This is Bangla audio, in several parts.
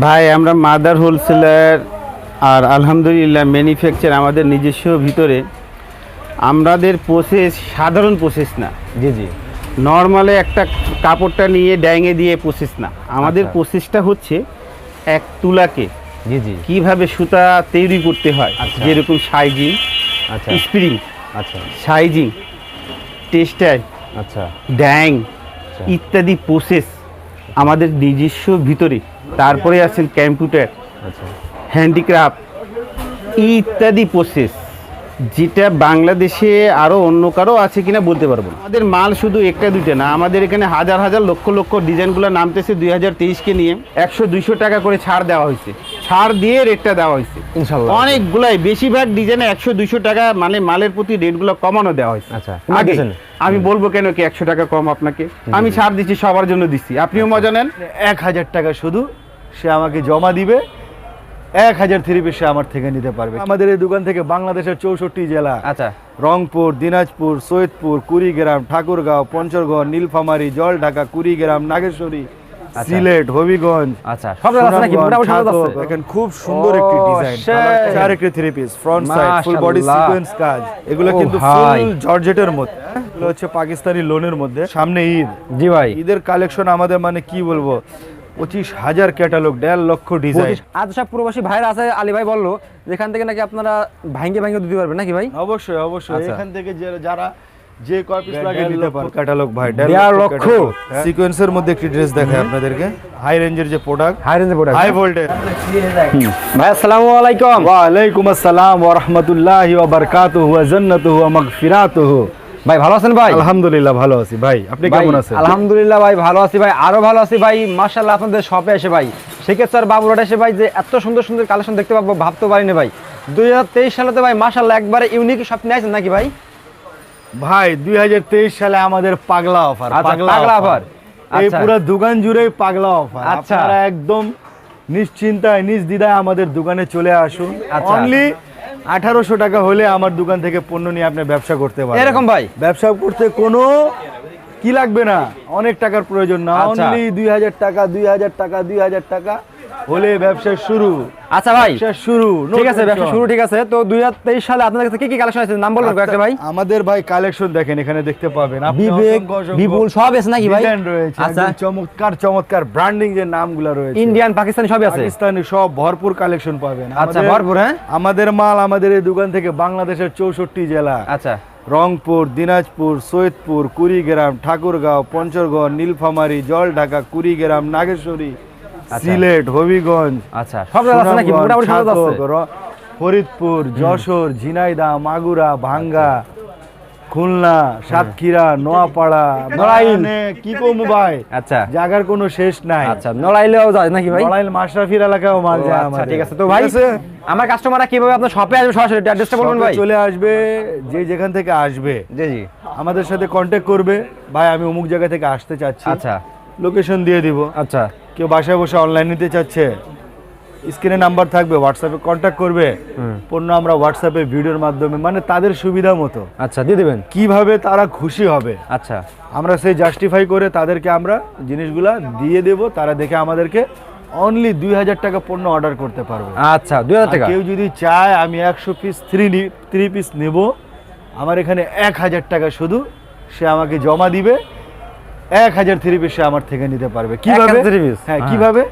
ভাই আমরা মাদার হোলসেলার আর আলহামদুলিল্লাহ ম্যানুফ্যাকচার আমাদের নিজস্ব ভিতরে। আমাদের প্রসেস সাধারণ প্রসেস না। জি জি। নর্মালে একটা কাপড়টা নিয়ে ড্যাঙে দিয়ে প্রসেস না। আমাদের আচ্ছা। প্রসেসটা হচ্ছে এক তুলাকে জি জি। কীভাবে সুতা তৈরি করতে হয় আচ্ছা। যেরকম সাইজিং আচ্ছা। স্প্রিং আচ্ছা। সাইজিং টেক্সটাইল আচ্ছা। ড্যাং ইত্যাদি প্রসেস আমাদের নিজস্ব ভিতরে। তারপরে আছেন কম্পিউটার আচ্ছা। হ্যান্ডিক্রাফট ইত্যাদি প্রসেস যেটা বাংলাদেশে আরও অন্য কারও আছে কিনা বলতে পারব না। আমাদের মাল শুধু একটা দুইটা না আমাদের এখানে হাজার হাজার লক্ষ লক্ষ ডিজাইনগুলো নামতেছে দুই হাজার তেইশকে নিয়ে। একশো দুইশো টাকা করে ছাড় দেওয়া হয়েছে। ছাড় দিয়ে রেটটা দেওয়া হয়েছে। ইনশাল্লাহ। অনেকগুলাই বেশিরভাগ ডিজাইনে একশো দুইশো টাকা মানে মালের প্রতি রেটগুলো কমানো দেওয়া হয়েছে। আচ্ছা আগে আমি বলব কেন কি একশো টাকা কম আপনাকে? আমি ছাড় দিচ্ছি সবার জন্য দিচ্ছি। আপনিও মজা নেন। এক হাজার টাকা শুধু সে আমাকে জমা দিবে। এক হাজার থ্রি পিস সে আমার থেকে নিতে পারবে। আমাদের এই দোকান থেকে বাংলাদেশের চৌষট্টি জেলা আচ্ছা। রংপুর দিনাজপুর সৈয়দপুর কুড়িগ্রাম ঠাকুরগাঁও পঞ্চগড় নীলফামারী জলঢাকা কুড়িগ্রাম নাগেশ্বরী সিলেট হবিগঞ্জ আচ্ছা। সব জায়গা নাকি? মোটামুটি সব আছে। দেখেন খুব সুন্দর একটি ডিজাইন। চার একটি three piece front side full body sequence কাজ। এগুলো কিন্তু ফুল জর্জেটের মধ্যে। হ্যাঁ? এগুলো হচ্ছে পাকিস্তানি লোনের মধ্যে। সামনে ঈদ। জি ভাই। ঈদের কালেকশন আমাদের মানে কি বলব? পঁচিশ হাজার ক্যাটালগ দেড় লক্ষ ডিজাইন আজ সব প্রবাসী ভাইরা আছে আলী ভাই বলল যেখান থেকে নাকি আপনারা ভাঙ্গে ভাঙ্গে দিতে পারবেন নাকি ভাই? অবশ্যই অবশ্যই। আচ্ছা। এখান থেকে যারা যে কয় পিস লাগে নিতে পারে ক্যাটালগ ভাই দেড় লক্ষ? সিকোয়েন্সের মধ্যে একটি ড্রেস দেখায় আপনাদেরকে। হাই রেঞ্জের যে প্রোডাক্ট হাই রেঞ্জে প্রোডাক্ট হাই ভোল্টেজ ভাই আসসালামু আলাইকুম। ওয়ালাইকুম আসসালাম ওয়া রাহমাতুল্লাহি ওয়া বারাকাতুহু ওয়া জান্নাতুহু ওয়া মাগফিরাতুহু। ভাই ভালো আছেন ভাই? আলহামদুলিল্লাহ ভালো আছি। ভাই আপনি কেমন আছেন? আলহামদুলিল্লাহ ভাই ভালো আছি ভাই। আরও ভালো আছি ভাই। মাশাআল্লাহ আপনাদের শপে এসে ভাই। সেক্ষেত্রে আর বাবুরাট এসে ভাই যে এত সুন্দর সুন্দর কালেকশন দেখতে পাবো ভাবতে পারিনি ভাই। দুই হাজার তেইশ সালে তো ভাই মাশাআল্লাহ একবারে ইউনিক সব নিয়ে নাকি ভাই? ভাই 2023 সালে আমাদের পাগলা অফার আচ্ছা, পাগলা offer। এই আচ্ছা। পুরো দোকান জুড়ে পাগলা অফার আচ্ছা। আপনারা একদম নিশ্চিন্তায় নির্দ্বিধায় আমাদের দোকানে চলে আসুন। আচ্ছা। অনলি আঠারোশো টাকা হলে আমার দোকান থেকে পণ্য নিয়ে আপনি ব্যবসা করতে পারেন এরকম ভাই? ব্যবসা করতে কোনো কি লাগবে না অনেক টাকার প্রয়োজন না আচ্ছা। অনলি দুই হাজার টাকা দুই হাজার টাকা দুই হাজার টাকা হলে ব্যবসা শুরু। আচ্ছা ভাই ব্যবসা শুরু ঠিক আছে ব্যবসা শুরু ঠিক আছে। তো দুই হাজার তেইশ সালে আপনাদের কাছে কি কি কালেকশন আছে? নাম বলবেন কয়েকটা ভাই। আমাদের ভাই কালেকশন দেখেন এখানে দেখতে পাবেন। বিবেক বিপুল সব আছে নাকি ভাই? রয়েছে আচ্ছা। চমৎকার চমৎকার ব্র্যান্ডিং যে নামগুলো রয়েছে। ইন্ডিয়ান পাকিস্তানি সবই আছে। পাকিস্তানি সব ভরপুর কালেকশন পাবেন। আচ্ছা ভরপুর হ্যাঁ? আমাদের মাল আমাদের এই দোকান থেকে বাংলাদেশের চৌষট্টি জেলা। আচ্ছা। রংপুর দিনাজপুর সৈয়দপুর কুড়িগ্রাম ঠাকুরগাঁও পঞ্চগড় নীলফামারী জলঢাকা কুড়িগ্রাম নাগেশ্বরী সিলেট হবিগঞ্জ আচ্ছা সব জায়গা আছে নাকি? মোটামুটি সব আছে? ফরিদপুর যশোর ঝিনাইদহ মাগুরা ভাঙ্গা খুলনা সাতক্ষীরা নোয়াপাড়া নড়াইল। কি কমু ভাই? আচ্ছা। জায়গার কোনো শেষ নাই। আচ্ছা নড়াইলেও যায় নাকি ভাই? নড়াইল মাশরাফির এলাকাও মাল যায় আচ্ছা ঠিক আছে। তো ভাই আমার কাস্টমাররা কীভাবে আপনার শপে আসবে? সরাসরি অ্যাড্রেসটা বলবেন ভাই। চলে আসবে যে যেখান থেকে আসবে। জি জি। আমাদের সাথে কন্ট্যাক্ট করবে। ভাই আমি অমুক জায়গা থেকে আসতে চাচ্ছি। আচ্ছা। লোকেশন দিয়ে দিব। আচ্ছা। কেউ বাসায় বসে অনলাইন নিতে চাচ্ছে স্ক্রিনে নাম্বার থাকবে হোয়াটসঅ্যাপে কন্ট্যাক্ট করবে। পণ্য আমরা হোয়াটসঅ্যাপে ভিডিওর মাধ্যমে মানে তাদের সুবিধা মতো। আচ্ছা দিয়ে দেবেন। কীভাবে তারা খুশি হবে? আচ্ছা। আমরা সেই জাস্টিফাই করে তাদেরকে আমরা জিনিসগুলা দিয়ে দেব তারা দেখে আমাদেরকে অনলি দুই হাজার টাকা পণ্য অর্ডার করতে পারবে। আচ্ছা দুই হাজার টাকা। কেউ যদি চায় আমি একশো পিস থ্রি থ্রি পিস নেব আমার এখানে এক হাজার টাকা শুধু সে আমাকে জমা দিবে এক হাজার থ্রি পিস আমার থেকে নিতে পারবে। কীভাবে? 1000 three piece? হ্যাঁ হ্যাঁ। কীভাবে?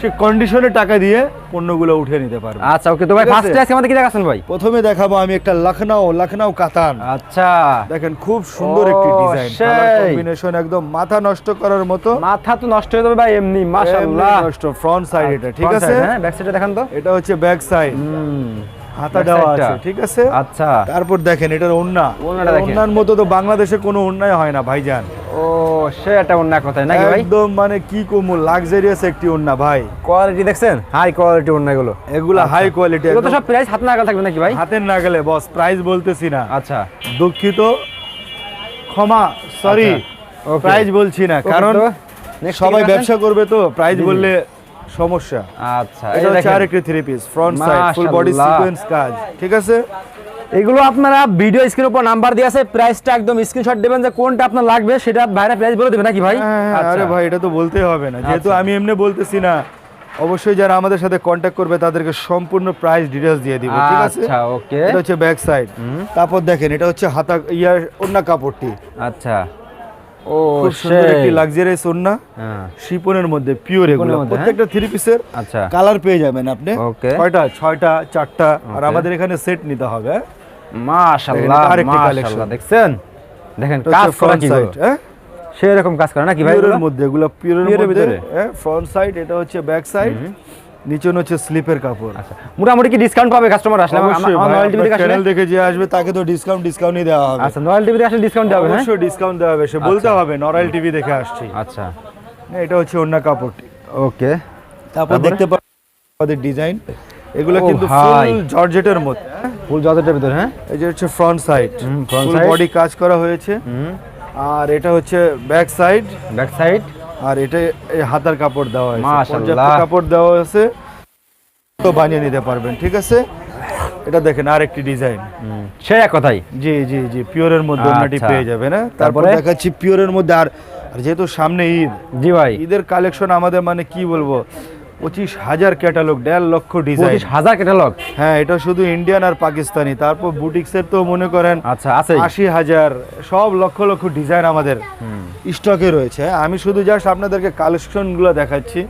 সে কন্ডিশনে টাকা দিয়ে পণ্যগুলো উঠে নিতে পারবে। আচ্ছা ওকে তো ভাই ফার্স্ট? ক্লাস আমাদের কি দেখাচ্ছেন ভাই? প্রথমে দেখাবো আমি একটা লখনৌ লখনৌ কাতান। আচ্ছা। দেখেন খুব সুন্দর একটি ডিজাইন সেই। কম্বিনেশন একদম মাথা নষ্ট করার মতো। মাথা তো নষ্ট হয়ে যাবে ভাই এমনি মাশাআল্লাহ। নষ্ট ফ্রন্ট সাইড এটা ঠিক আছে? হ্যাঁ ব্যাক সাইডে দেখান তো। এটা হচ্ছে ব্যাক সাইড হাতা দেওয়া আছে ঠিক আছে? আচ্ছা। তারপর দেখেন এটার ওন্না। ওন্নার মতো তো বাংলাদেশে কোনো ওন্নাই হয় না ভাইজান। ও সে একটা অন্য কথাই নাকি ভাই? একদম মানে কি কমু লাক্সারিয়াস একটি ওন্না ভাই। কোয়ালিটি দেখছেন? হাই কোয়ালিটি এগুলা হাই কোয়ালিটি এগুলো তো সব প্রাইস হাত নাগাল থাকবে নাকি ভাই? হাতের না গেলে বস প্রাইস বলতেছি না। আচ্ছা। দুঃখিত। ক্ষমা সরি আচ্ছা. প্রাইস বলছি না কারণ সবাই ব্যবসা করবে তো প্রাইস। বললে সমস্যা। আচ্ছা এটা এই হচ্ছে আরেকটি three piece front side full body sequence কাজ ঠিক আছে? এগুলো আপনারা ভিডিও স্ক্রিনের উপর নাম্বার দিয়ে আছে প্রাইসটা একদম স্ক্রিনশট দেবেন যে কোনটা আপনার লাগবে সেটা ভাইরা প্রাইস বলে দেবে নাকি ভাই? হ্যাঁ, হ্যাঁ, আচ্ছা। আরে ভাই এটা তো বলতেই হবে না। যেহেতু আচ্ছা। আমি এমনি বলতেছি না অবশ্যই যারা আমাদের সাথে কন্ট্যাক্ট করবে তাদেরকে সম্পূর্ণ প্রাইস ডিটেলস দিয়ে দিব ঠিক আছে? আচ্ছা ওকে এটা হচ্ছে ব্যাক সাইড তারপর দেখেন এটা হচ্ছে হাতা ইয়ার অন্য কাপড়টি। আচ্ছা। ও খুব সুন্দর একটি লাক্সারিয়াস ওন্না হ্যাঁ। শিপনের মধ্যে পিওর এগুলো। শিপনের মধ্যে, হ্যাঁ? প্রত্যেকটা থ্রি পিসের আচ্ছা। কালার পেয়ে যাবেন আপনি। ছয়টা ছয়টা চারটা। আর আমাদের এখানে সেট নিতে হবে হ্যাঁ? মাশাআল্লাহ মাশাআল্লাহ। দেখছেন? দেখেন কাজ করা কি side, হ্যাঁ? সেই রকম কাজ করে নাকি ভাই পিওরের মধ্যে এগুলো পিওরের মধ্যে ফ্রন্ট সাইড এটা হচ্ছে ব্যাক সাইড নিচে হচ্ছে স্লিপের কাপড়। আচ্ছা মোটামুটি কি ডিসকাউন্ট পাবে কাস্টমার আসলে? নয়েল চ্যানেল দেখে যে আসবে তাকে তো ডিসকাউন্ট ডিসকাউন্টই দেওয়া হবে। আচ্ছা নয়েল টিভি থেকে আসলে ডিসকাউন্ট দেওয়া হবে হ্যাঁ? অবশ্যই ডিসকাউন্ট দেওয়া হবে সে বলতে হবে নরাইল টিভি দেখে আসছি। আচ্ছা। এটা হচ্ছে অন্য কাপড়টি। ওকে। তারপর দেখতে পাবেন আমাদের ডিজাইন এগুলো কিন্তু ফুল জর্জেটের হ্যাঁ? ফুল যতটার ভিতরে হ্যাঁ? এই যে হচ্ছে front side full side। Body কাজ করা হয়েছে। আর এটা হচ্ছে ব্যাক সাইড ব্যাক সাইড আর এটা এই হাতার কাপড় দেওয়া হয়েছে। পর্যাপ্ত কাপড় দেওয়া হয়েছে তো বানিয়ে নিতে পারবেন ঠিক আছে? এটা দেখেন আরেকটি ডিজাইন। সে এক কথাই। জি জি জি পিওরের মধ্যে ওনাটি আচ্ছা। পেয়ে যাবে না তারপরে? দেখাচ্ছি পিওরের মধ্যে আর আর যেহেতু সামনে ঈদ জি ভাই। ঈদের কালেকশন আমাদের মানে কি বলব? পঁচিশ হাজার ক্যাটালগ দেড় লক্ষ ডিজাইন। হাজার ক্যাটালগ? হ্যাঁ এটা শুধু ইন্ডিয়ান আর পাকিস্তানি। তারপর বুটিক্সের তো মনে করেন আচ্ছা আছে আশি হাজার সব লক্ষ লক্ষ ডিজাইন আমাদের। স্টকে রয়েছে। আমি শুধু জাস্ট আপনাদেরকে কালেকশনগুলো দেখাচ্ছি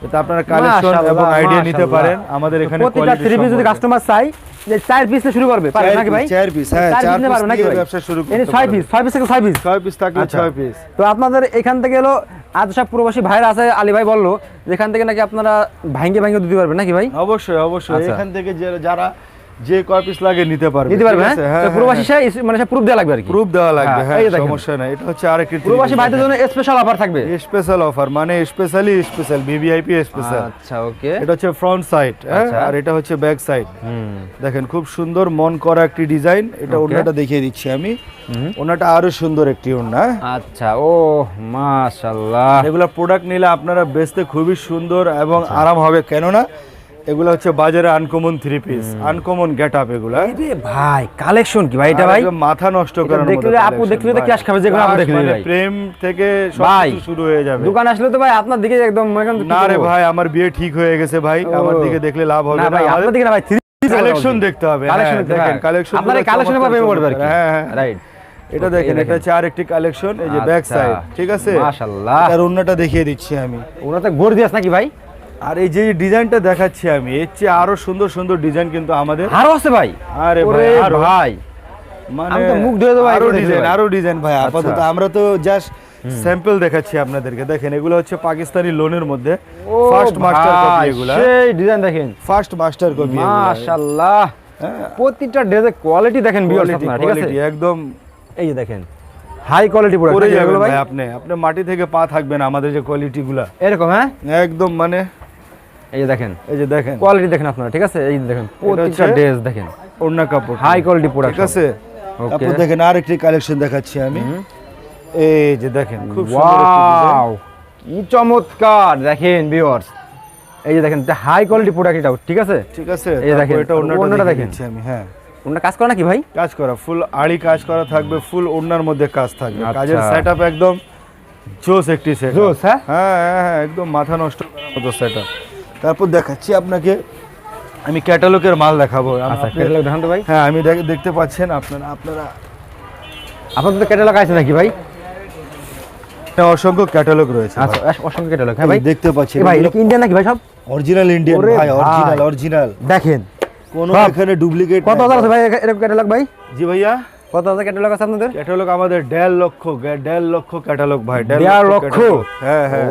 যাতে আপনারা কালেকশন এবং আইডিয়া নিতে পারেন। আমাদের এখানে প্রতিটা থ্রি পিস যদি কাস্টমার চাই যে চার পিস শুরু করবে পারবে নাকি ভাই? চার piece, হ্যাঁ, চার পারবে নাকি ব্যবসা শুরু করতে ছয় পিস ছয় পিস থেকে ছয় পিস ছয় পিস থাকলে আচ্ছা। ছয় পিস তো আপনাদের এখান থেকে এলো আজ সব প্রবাসী ভাইরা আছে আলী ভাই বলল যেখান থেকে নাকি আপনারা ভাঙ্গে ভাঙ্গে দিতে পারবেন নাকি ভাই? অবশ্যই অবশ্যই। আচ্ছা। এখান থেকে যারা যে কয় পিস লাগে নিতে পারবে দিতে পারবে হ্যাঁ? আছে? হ্যাঁ তো প্রবাসী সে মানে সে প্রুফ দেওয়া লাগবে আর কি। প্রুফ দেওয়া লাগবে হ্যাঁ, হ্যাঁ এই দেখেন। সমস্যা নাই। এটা হচ্ছে আরেকটি প্রবাসী ভাইদের জন্য স্পেশাল অফার থাকবে। স্পেশাল অফার মানে স্পেশালি স্পেশাল বিবিআইপি স্পেশাল আচ্ছা ওকে। এটা হচ্ছে ফ্রন্ট সাইড আচ্ছা। আর এটা হচ্ছে ব্যাক সাইড হুম। দেখেন খুব সুন্দর মন করা একটি ডিজাইন এটা. ওনাটা দেখিয়ে দিচ্ছি আমি। ওনাটা আরও সুন্দর একটি ওনা আচ্ছা ও মাশাআল্লাহ। এগুলো প্রোডাক্ট নিলে আপনারা বেচতে খুবই সুন্দর এবং আচ্ছা। আরাম হবে। কেননা এগুলো হচ্ছে বাজারে uncommon three piece uncommon get up এগুলা। ভাই কালেকশন কি ভাই? এটা ভাই? মাথা নষ্ট করার মতো দেখলে আপু দেখলে তো। ক্যাশ খাবে, যে কোনো আপু দেখলে মানে ভাই। প্রেম থেকে সব শুরু হয়ে যাবে। দোকান আসলে তো ভাই আপনার দিকে একদম না রে ভাই আমার বিয়ে ঠিক হয়ে গেছে ভাই আমার দিকে দেখলে লাভ হবে না ভাই আপনার দিকে না ভাই কালেকশন দেখতে হবে। কালেকশন হ্যাঁ, দেখেন কালেকশন আপনার কালেকশনে পাবে করবে আর হ্যাঁ হ্যাঁ। রাইট এটা দেখেন এটা হচ্ছে আরেকটি কালেকশন এই যে ব্যাক আচ্ছা। সাইড ঠিক আছে? মাশাআল্লাহ। আর অন্যটা দেখিয়ে দিচ্ছি আমি। ওরা তো গর্জিয়াস নাকি ভাই? আর এই যে ডিজাইনটা দেখাচ্ছি আমি এর চেয়ে আরও সুন্দর সুন্দর ডিজাইন কিন্তু আমাদের। আরও আছে ভাই। আরে ভাই, আরও। ভাই। মানে মুখ ধুয়ে দেবো আরও ডিজাইন আরও ডিজাইন ভাই আচ্ছা। আপাতত আমরা তো জাস্ট স্যাম্পল দেখাচ্ছি আপনাদেরকে। দেখেন এগুলো হচ্ছে পাকিস্তানি লোনের মধ্যে ফার্স্ট মাস্টার কপি এগুলা। সেই ডিজাইন দেখেন। ফার্স্ট মাস্টার কপি মাশাআল্লাহ। প্রতিটা ড্রেসের কোয়ালিটি দেখেন ঠিক আছে? একদম এই যে দেখেন হাই কোয়ালিটি প্রোডাক্ট এগুলো ভাই। ভাই আপনি। আপনি মাটি থেকে পা থাকবেন আমাদের যে কোয়ালিটি গুলা। এরকম হ্যাঁ? একদম মানে এই যে দেখেন। এই যে দেখেন। কোয়ালিটি দেখেন আপনারা ঠিক আছে? এই দেখেন হচ্ছে- ড্রেস দেখেন। ওড়না কাপড়। হাই কোয়ালিটি প্রোডাক্ট ঠিক আছে? তারপর দেখেন আরেকটি কালেকশন দেখাচ্ছি আমি। এই যে দেখেন খুব ওয়াও কি চমৎকার! দেখেন ভিউয়ার্স এই যে দেখেন হাই কোয়ালিটি প্রোডাক্ট এটাও ঠিক আছে? ঠিক আছে এই দেখেন, এটা ওড়নাটা দেখেন। আমি হ্যাঁ। ওনার কাজ করে নাকি ভাই? কাজ করা ফুল আড়ি কাজ করা থাকবে ফুল ওড়নার মধ্যে কাজ থাকবে। আচ্ছা। কাজের সেটআপ একদম জোস একটি সেট জোস, হ্যাঁ? হ্যাঁ হ্যাঁ হ্যাঁ একদম মাথা নষ্ট করার মতো সেটআপ তারপর দেখাচ্ছি আপনাকে। আমি ক্যাটালগের মাল দেখাবো। আচ্ছা আপনি- ক্যাটালগ দেখান তো ভাই। হ্যাঁ আমি দেখ- দেখতে পাচ্ছেন আপনারা আপনারা আপনাদের ক্যাটালগ আছে নাকি ভাই? অসংখ্য ক্যাটালগ রয়েছে আচ্ছা অসংখ্য ক্যাটালগ হ্যাঁ ভাই? দেখতে পাচ্ছেন ভাই এটা ইন্ডিয়ান নাকি ভাই সব? অরিজিনাল ইন্ডিয়ান ভাই। অরিজিনাল অরিজিনাল দেখেন। কোনো এখানে ডুপ্লিকেট কত হাজার আছে ভাই। এরকম ক্যাটালগ ভাই? জি ভাইয়া। কত হাজার ক্যাটালগ আছে আপনাদের? ক্যাটালগ আমাদের দেড় লক্ষ দেড় লক্ষ ক্যাটালগ ভাই দেড় লক্ষ? হ্যাঁ হ্যাঁ।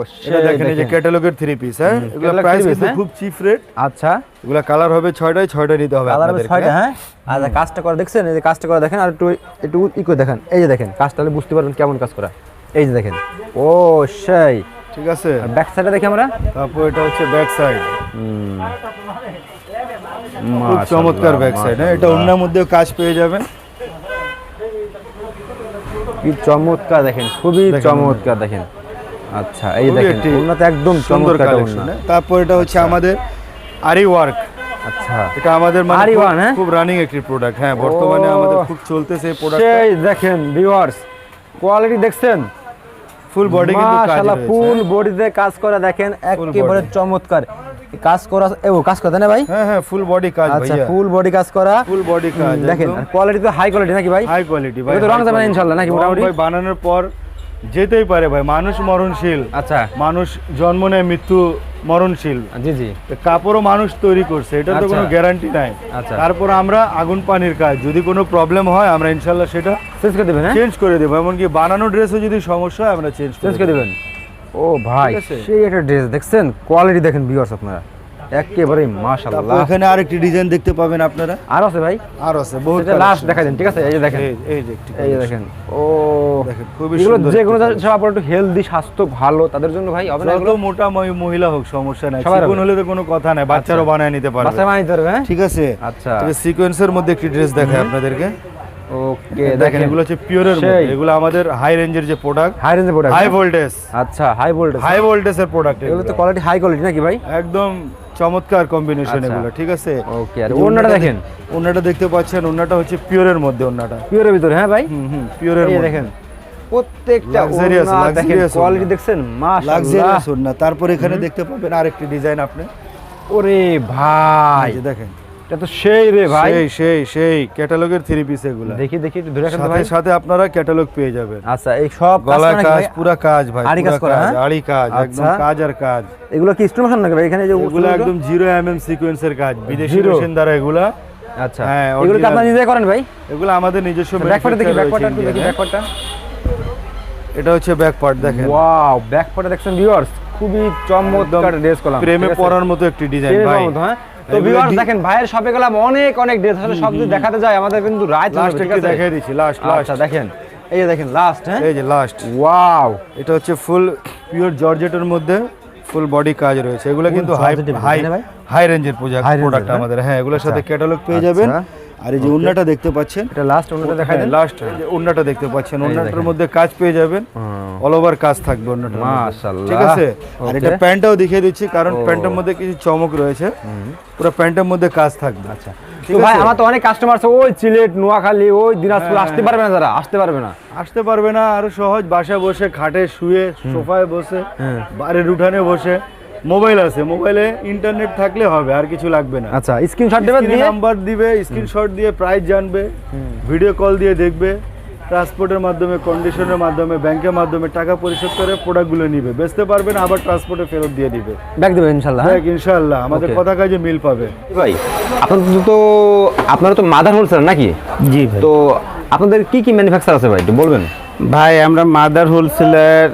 ও এটা দেখেন এই যে ক্যাটালগের থ্রি পিস হ্যাঁ? এগুলো প্রাইস কিন্তু হ্যাঁ? খুব চিপ রেট আচ্ছা। এগুলো কালার হবে ছয়টায় ছয়টা নিতে হবে কালার হবে হ্যাঁ? আর কাজটা করে দেখছেন? এই যে কাজটা করে দেখেন? আর একটু একটু ই দেখেন। এই যে দেখেন কাজটা বুঝতে পারবেন কেমন কাজ করা। এই যে দেখেন। ও সেই। ঠিক আছে। আর ব্যাক সাইডে দেখি আমরা। তারপর এটা হচ্ছে ব্যাক সাইড খুব চমৎকার ব্যাক সাইড হ্যাঁ? এটা অন্যের মধ্যেও কাজ পেয়ে যাবেন। কি চমৎকার দেখেন। খুবই চমৎকার দেখেন। আচ্ছা এই দেখেন ওনাতে একদম সুন্দর কালেকশন তারপর এটা হচ্ছে আমাদের আরি ওয়ার্ক আচ্ছা। এটা আমাদের মানে খুব- ওয়ান, হ্যাঁ? রানিং একটি প্রোডাক্ট হ্যাঁ বর্তমানে আমাদের খুব চলতেছে এই প্রোডাক্ট সেই দেখেন ভিউয়ার্স কোয়ালিটি দেখছেন? ফুল বডি কিন্তু কাজ মাশাআল্লাহ ফুল বডিতে কাজ করা দেখেন একেবারে চমৎকার। কাজ করা ও কাজ করতে না ভাই? হ্যাঁ হ্যাঁ ফুল বডি কাজ আচ্ছা ফুল বডি কাজ করা। ফুল বডি কাজ দেখেন কোয়ালিটি তো হাই কোয়ালিটি নাকি ভাই? হাই কোয়ালিটি ভাই তো রং যাবে না ইনশাআল্লাহ নাকি মোটামুটি? ভাই বানানোর পর যেতেই পারে ভাই মানুষ মরণশীল। আচ্ছা। মানুষ জন্ম নেয় মৃত্যু মরণশীল। জি জি। কাপড়ও মানুষ তৈরি করছে এটা তো আচ্ছা। কোনো গ্যারান্টি নাই। আচ্ছা। তারপর আমরা আগুন পানির কাজ যদি কোনো প্রবলেম হয় আমরা ইনশাল্লাহ সেটা চেঞ্জ করে দেবেন হ্যাঁ? চেঞ্জ করে দেবো এমনকি বানানো ড্রেসও যদি সমস্যা হয় আমরা চেঞ্জ চেঞ্জ করে দেবেন। ও ভাই সেই একটা ড্রেস দেখছেন? কোয়ালিটি দেখেন ভিউয়ার্স আপনারা। একেবারে মাশাআল্লাহ। এখানে আরেকটি ডিজাইন দেখতে পাবেন আপনারা। আর আছে ভাই? আর আছে বহুত লাস্ট দেখা দেন ঠিক আছে? এই যে দেখেন। এই- যে এই দেখেন। ও দেখেন, খুবই সুন্দর যে কোনো সব আপনার একটু হেলদি স্বাস্থ্য ভালো তাদের জন্য ভাই হবে না এগুলো মোটা মহিলা হোক সমস্যা নাই। সবার হলে তো কোনো কথা নাই বাচ্চারও বানায় নিতে পারবে। বাচ্চা পারবে হ্যাঁ? ঠিক আছে? আচ্ছা। সিকোয়েন্সের মধ্যে একটি ড্রেস দেখায় আপনাদেরকে। ওকে দেখেন এগুলো হচ্ছে পিওরের মধ্যে এগুলো আমাদের হাই রেঞ্জের যে প্রোডাক্ট হাই রেঞ্জের প্রোডাক্ট হাই ভোল্টেজ আচ্ছা হাই ভোল্টেজ হাই ভোল্টেজের প্রোডাক্ট এগুলো তো কোয়ালিটি হাই কোয়ালিটি নাকি ভাই? একদম চমৎকার কম্বিনেশন আচ্ছা। এগুলো ঠিক আছে? ওকে আর ওন্নাটা দেখেন। ওন্নাটা দেখতে পাচ্ছেন ওন্নাটা হচ্ছে পিওরের মধ্যে ওন্নাটা পিওরের ভিতরে হ্যাঁ ভাই? হুম হুম পিওরের মধ্যে। দেখেন প্রত্যেকটা কোয়ালিটি। দেখছেন? লাক্সারিয়াস ওন্না তারপর এখানে দেখতে পাবেন আরেকটি ডিজাইন আপনি। ওরে ভাই। দেখেন। এটা তো সেই রে ভাই। সেই সেই সেই ক্যাটালগের থ্রি পিস এগুলো। দেখি দেখি একটু ধরে রাখেন ভাই। সাথে আপনারা ক্যাটালগ পেয়ে যাবেন। আচ্ছা এই সব কাজ গলা কাজ ভাই? পুরা কাজ ভাই আড়ি কাজ করা, হ্যাঁ? আড়ি কাজ একদম আচ্ছা। কাজ আর কাজ। এগুলো কি স্টোন নাকি ভাই? এখানে যে এগুলো একদম জিরো এমএম সিকোয়েন্সের কাজ বিদেশি? মেশিন দ্বারা এগুলা। আচ্ছা। হ্যাঁ, এগুলো আপনারা নিজে করেন ভাই? এগুলো আমাদের নিজস্ব ব্যাকপার্টে দেখি manufacturer ব্যাকপার্টটা দেখি ব্যাকপার্টটা এটা হচ্ছে ব্যাক পার্ট দেখেন। ওয়াও ব্যাকপার্টে দেখছেন ভিউয়ার্স খুবই চমৎকার ড্রেস করলাম প্রেমে আছে? পরার মতো একটি ডিজাইন ভাই। হ্যাঁ? তো ভিউয়ার্স দেখেন ভাইয়ের শপে গেলাম অনেক অনেক ড্রেস আসলে সব দেখাতে যায় আমাদের কিন্তু রাইট লাস্ট একটি দেখাই দিচ্ছি লাস্ট লাস্ট আচ্ছা দেখেন এই যে দেখেন লাস্ট হ্যাঁ? এই যে লাস্ট ওয়াও এটা হচ্ছে ফুল পিওর জর্জেটের মধ্যে ফুল বডি কাজ রয়েছে। এগুলো কিন্তু হাই হাই? হাই রেঞ্জের প্রোডাক্ট প্রোডাক্ট? আমাদের। হ্যাঁ এগুলোর সাথে আচ্ছা। ক্যাটালগ পেয়ে যাবেন। আচ্ছা। আর এই যে ওন্নাটা দেখতে পাচ্ছেন। এটা লাস্ট ওনাটা দেখাই দেন। লাস্ট ওন্নাটা দেখতে পাচ্ছেন। এই ওন্নাটার মধ্যে কাজ পেয়ে যাবেন। অল ওভার কাজ থাকবে মধ্যে। মাশাআল্লাহ। ঠিক আছে? আর এটা প্যান্টটাও দেখিয়ে দিচ্ছি কারণ প্যান্টের মধ্যে কিছু চমক রয়েছে। পুরো প্যান্টের মধ্যে কাজ থাকবে। আচ্ছা। তো ভাই আমার তো অনেক কাস্টমার আছে ওই সিলেট নোয়াখালী ওই দিনাজপুর হ্যাঁ, আসতে পারবে না যারা আসতে পারবে না। আসতে পারবে না আরও সহজ বাসায় বসে খাটে শুয়ে সোফায় বসে হ্যাঁ। বাড়ির উঠানে বসে মোবাইল আছে মোবাইলে ইন্টারনেট থাকলে হবে আর কিছু লাগবে না। আচ্ছা স্ক্রিনশট দিয়ে? নাম্বার দিবে স্ক্রিনশট দিয়ে প্রাইস জানবে ভিডিও কল দিয়ে দেখবে ট্রান্সপোর্টের মাধ্যমে কন্ডিশনের মাধ্যমে ব্যাংকের মাধ্যমে টাকা পরিশোধ করে প্রোডাক্টগুলো নিবে। বেচতে পারবেন আবার ট্রান্সপোর্টে ফেরত দিয়ে দিবে। ব্যাক দেবেন ইনশাল্লাহ হ্যাঁ? দেখ ইনশাআল্লাহ আমাদের. কথা কাজে মিল পাবে। ভাই আপনাদের তো আপনারা তো মাদার হোলসেলার নাকি? জি ভাই। তো আপনাদের কি কি ম্যানুফ্যাকচার আছে ভাই একটু বলবেন? ভাই আমরা মাদার হোলসেলার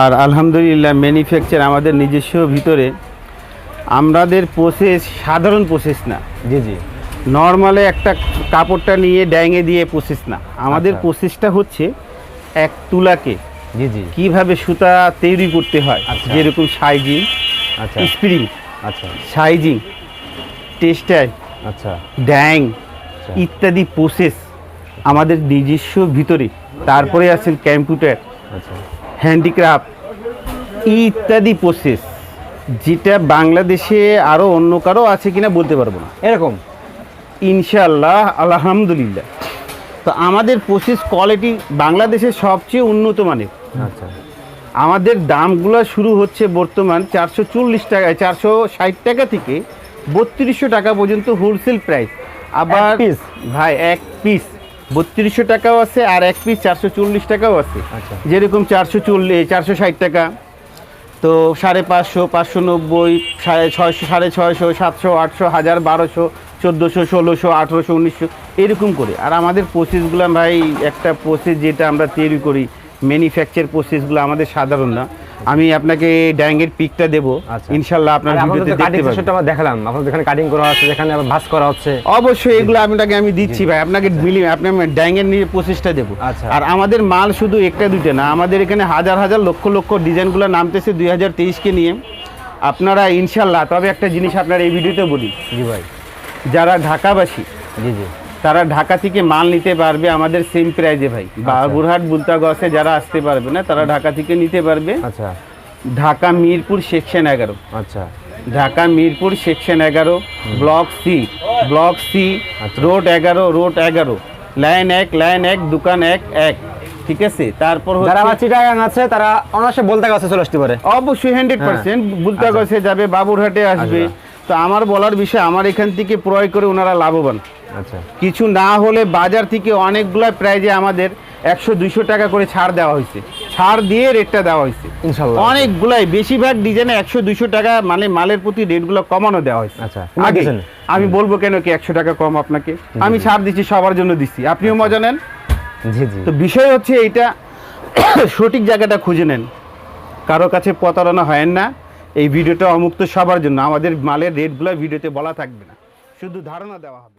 আর আলহামদুলিল্লাহ ম্যানুফ্যাকচার আমাদের নিজস্ব ভিতরে। আমাদের প্রসেস সাধারণ প্রসেস না। জি জি। নর্মালে একটা কাপড়টা নিয়ে ড্যাঙে দিয়ে প্রসেস না। আমাদের আচ্ছা। প্রসেসটা হচ্ছে এক তুলাকে জি জি। কীভাবে সুতা তৈরি করতে হয় আচ্ছা। যেরকম সাইজিং আচ্ছা। স্প্রিং আচ্ছা। সাইজিং টেক্সটাইল আচ্ছা। ড্যাং ইত্যাদি প্রসেস আমাদের নিজস্ব ভিতরে। তারপরে আছেন কম্পিউটার আচ্ছা। হ্যান্ডিক্রাফট ইত্যাদি প্রসেস যেটা বাংলাদেশে আরও অন্য কারও আছে কিনা বলতে পারব না। এরকম? ইনশাআল্লাহ আলহামদুলিল্লাহ। তো আমাদের প্রসেস কোয়ালিটি বাংলাদেশের সবচেয়ে উন্নত মানের। আচ্ছা। আমাদের দামগুলো শুরু হচ্ছে বর্তমান চারশো চল্লিশ টাকা চারশো ষাট টাকা থেকে বত্রিশশো টাকা পর্যন্ত হোলসেল প্রাইস আবার ভাই এক পিস বত্রিশশো টাকাও আছে আর এক পিস চারশো চল্লিশ টাকাও আছে। আচ্ছা। যেরকম চারশো চল্লিশ চারশো ষাট টাকা। তো সাড়ে পাঁচশো পাঁচশো নব্বই, সাড়ে ছয়শো সাড়ে ছয়শো, সাতশো, আটশো, হাজার, বারোশো, চোদ্দোশো, ষোলোশো, আঠেরোশো, উনিশশো, এরকম করে। আর আমাদের প্রসেসগুলো ভাই, একটা প্রসেস যেটা আমরা তৈরি করি ম্যানুফ্যাকচার প্রসেসগুলো আমাদের সাধারণ না। আমি আপনাকে ড্যাঙ্গের পিকটা দেবো। আচ্ছা। ইনশাল্লাহ আপনার ভিডিওতে দেখতে পাবেন। আমরা দেখালাম। আপনাদের এখানে কাটিং করা হচ্ছে যেখানে আবার ভাঁজ করা হচ্ছে। অবশ্যই এগুলো আপনাকে আমি দিচ্ছি ভাই। আপনাকে মিলিয়ে আপনার ড্যাঙ্গের নিয়ে প্রসেসটা দেবো। আচ্ছা। আর আমাদের মাল শুধু একটা দুইটা না আমাদের এখানে হাজার হাজার লক্ষ লক্ষ ডিজাইনগুলো নামতেছে দুই হাজার তেইশকে নিয়ে। আপনারা ইনশাল্লাহ তবে একটা জিনিস আপনার এই ভিডিওতে বলি। জি ভাই। যারা ঢাকাবাসী জি জি। তারা ঢাকা থেকে মাল নিতে পারবে আমাদের সেম প্রাইজে ভাই। বাবুরহাট বুলতাগসে যারা আসতে পারবে না তারা ঢাকা থেকে নিতে পারবে। আচ্ছা। ঢাকা মিরপুর সেকশন এগারো। আচ্ছা। ঢাকা মিরপুর সেকশন এগারো ব্লক সি ব্লক সি আচ্ছা। রোড এগারো রোড এগারো। লাইন এক লাইন এক দোকান এক এক। ঠিক আছে? তারপর যারা আমার চিটাগাং আছে তারা অনায়াসে বলতে কাছে চলে আসতে পারে। অবশ্যই হান্ড্রেড পার্সেন্ট বুলতাগছে যাবে বাবুরহাটে আসবে। তো আমার বলার বিষয় আমার এখান থেকে ক্রয় করে ওনারা লাভবান। আচ্ছা। কিছু না হলে বাজার থেকে অনেকগুলো প্রাইজে আমাদের একশো দুইশো টাকা করে ছাড় দেওয়া হয়েছে। ছাড় দিয়ে রেটটা দেওয়া হয়েছে। ইনশাল্লাহ। অনেকগুলাই বেশিরভাগ ডিজাইনে একশো দুইশো টাকা মানে মালের প্রতি রেটগুলো কমানো দেওয়া হয়েছে। আচ্ছা, আগে আমি বলব কেন কি একশো টাকা কম আপনাকে? আমি ছাড় দিচ্ছি সবার জন্য দিচ্ছি। আপনিও মজা নেন। জি জি। তো বিষয় হচ্ছে এইটা সঠিক জায়গাটা খুঁজে নেন। কারও কাছে প্রতারণা হয় না। এই ভিডিওটা অমুক্ত সবার জন্য। আমাদের মালের রেটগুলো ভিডিওতে বলা থাকবে না। শুধু ধারণা দেওয়া হবে।